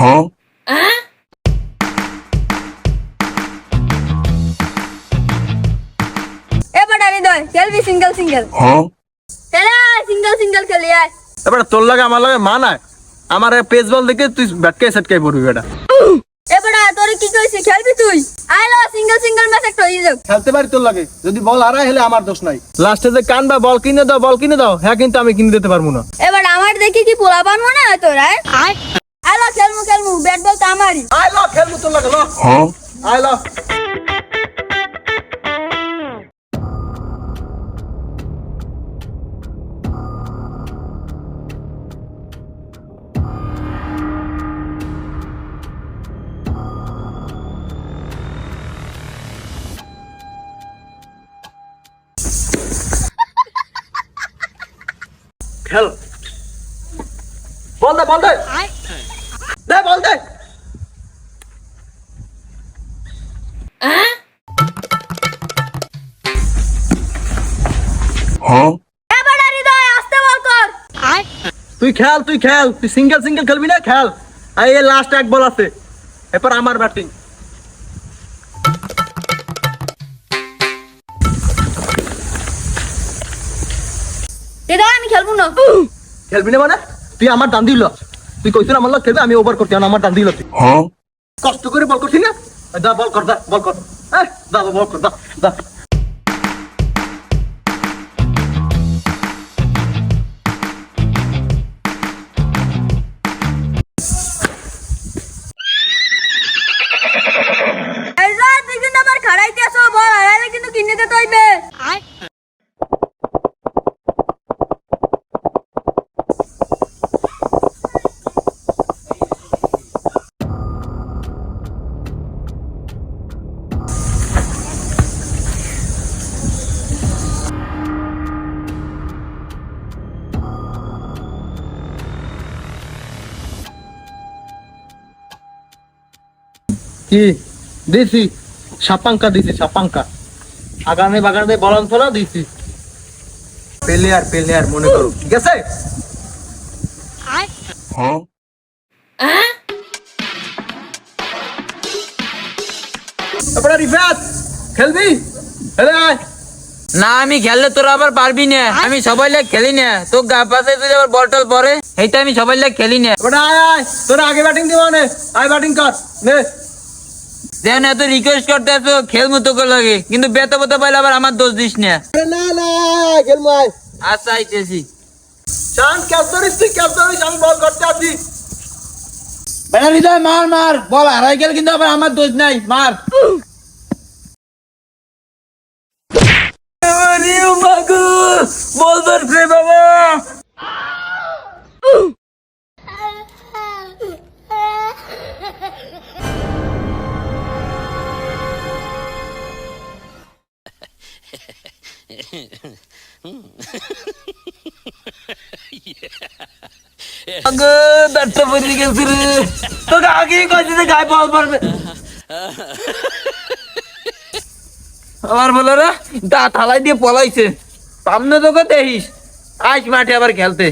এ বেটা হৃদয় খেলবি single single. খেলে সিঙ্গেল সিঙ্গেল খেলি আয় এবার তোর লাগে আমার লাগে মা নাই। আমার পেস বল দেখে তুই ব্যাটকে সেটকাই পড়বি বেটা। এ বেটা কি কইছি খেলবি তুই? আয় লো সিঙ্গেল সিঙ্গেল ম্যাচ একটা হয়ে যাক। খেলতে পারি তোর লাগে যদি বল হারায় হলে আমার দোষ নাই। লাস্টে যে কান বা বল কিনে দাও বল কিনে দাও হ্যাঁ কিন্তু আমি কিনে দিতে পারব না। এবার আমার দেখি কি পোলা পান মনে হয় তোর আয় লো খেলমু খেলমু ব্যাট বল তো আমারই। আয় ল খেলব তোর লাগে ল। আয় ল খেল। বল দে বল দে। দে কর তুই খেল তুই খেল। তুই সিঙ্গেল সিঙ্গেল খেলবি না? খেল। আর এই লাস্ট এক বল আছে। এরপর আমার ব্যাটিং আমি খেলব না। খেলবি না মানে? তুই আমার দান দিল তুই কইছিস আমার লোক খেলবে আমি ওভার করতে না আমার দান দিল তুই কষ্ট করে বল করছিস না? দা বল কর দা বল কর। দা বল কর দা দা কি? দিছি। সাপাঙ্কা দিছি সাপাঙ্কা। আগামী বাগানে বলন ফলা দিছি। প্লেয়ার প্লেয়ার মনে করো। ঠিক আছে তারপরে রিফাত খেলবি? আয়। না আমি খেললে তোরা আবার পারবি না। আমি সবাই লাগ খেলি না। তোর গা পাশে তুই আবার বল টল পরে এইটা আমি সবাই লাগ খেলি না। তারপরে আয় আয়। তোরা আগে ব্যাটিং দিব নে। আয় ব্যাটিং কর। নে। দেখুন এত রিকোয়েস্ট করতে এত খেলব তোকে লাগে কিন্তু বেতা বেতা পাইলে আবার আমার দোষ দিস না। না না খেলব আয় আচ্ছা আইতেছি। শান ক্যাপ্টারিস তুই ক্যাপ্টারিস আমি বল করতে আছি বেটা হৃদয় মার মার। বল হারাই গেল কিন্তু আবার আমার দোষ নাই মার। বল ধরছে বাবা। দাঁতটা রে তোকে আগেই কইছি যে গায়ে বল পারবে আমার বলো রে দাঁত হালাই দিয়ে পলাইছে সামনে তোকে দেখিস আইস মাঠে আবার খেলতে